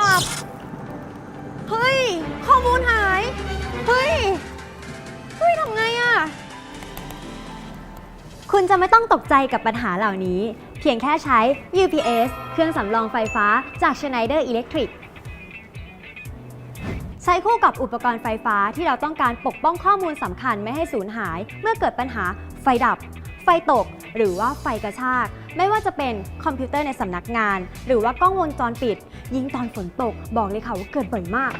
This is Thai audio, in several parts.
ดับ เฮ้ย ข้อมูลหาย เฮ้ย เฮ้ยทำไงอะคุณจะไม่ต้องตกใจกับปัญหาเหล่านี้ เพียงแค่ใช้ UPS เครื่องสำรองไฟฟ้าจาก Schneider Electric ใช้คู่กับอุปกรณ์ไฟฟ้าที่เราต้องการปกป้องข้อมูลสำคัญไม่ให้สูญหาย เมื่อเกิดปัญหาไฟดับ ไฟตก หรือว่าไฟกระชาก ไม่ว่าจะเป็นคอมพิวเตอร์ในสำนักงาน หรือว่ากล้องวงจรปิด ยิ่งตอนฝนตกบอกเลยค่ะว่าเกิดบ่อยมาก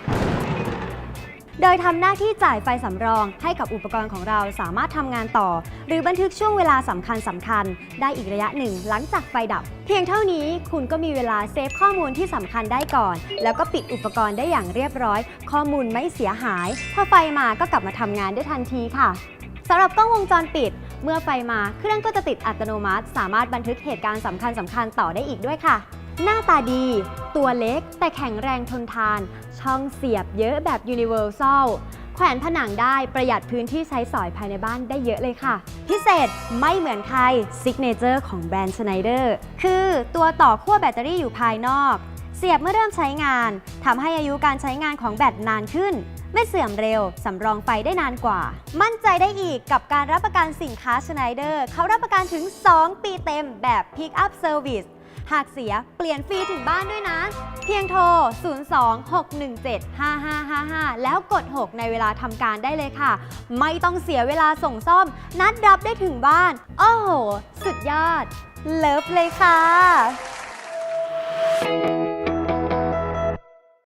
โดยทำหน้าที่จ่ายไฟสำรองให้กับอุปกรณ์ของเราสามารถทำงานต่อ หรือบันทึกช่วงเวลาสำคัญสำคัญ ได้อีกระยะหนึ่งหลังจากไฟดับ เพียงเท่านี้คุณก็มีเวลาเซฟข้อมูลที่สำคัญได้ก่อน แล้วก็ปิดอุปกรณ์ได้อย่างเรียบร้อย ข้อมูลไม่เสียหายพอไฟมาก็กลับมาทำงานได้ทันทีค่ะสำหรับกล้องวงจรปิด เมื่อไฟมาเครื่องก็จะติดอัตโนมัติ สามารถบันทึกเหตุการณ์สำคัญสำคัญต่อได้อีกด้วยค่ะ หน้าตาดี ตัวเล็ก แต่แข็งแรงทนทาน ช่องเสียบเยอะแบบ Universal แขวนผนังได้ประหยัดพื้นที่ใช้สอยภายในบ้านได้เยอะเลยค่ะ พิเศษไม่เหมือนใครซิกเนเจอร์ของแบรนด์ Schneider คือตัวต่อขั้วแบตเตอรี่อยู่ภายนอก เสียบเมื่อเริ่มใช้งานทำให้อายุการใช้งานของแบตนานขึ้น ไม่เสื่อมเร็ว สำรองไฟได้นานกว่า มั่นใจได้อีกกับการรับประกันสินค้า Schneider เขารับประกันถึง 2 ปีเต็มแบบ Pick Up Service หากเสียเปลี่ยนฟรีถึงบ้านด้วยนะ เพียงโทร 02-617-5555 แล้วกด 6 ในเวลาทำการได้เลยค่ะ ไม่ต้องเสียเวลาส่งซ่อม นัดรับได้ถึงบ้าน โอ้โห สุดยอด เลิฟเลยค่ะ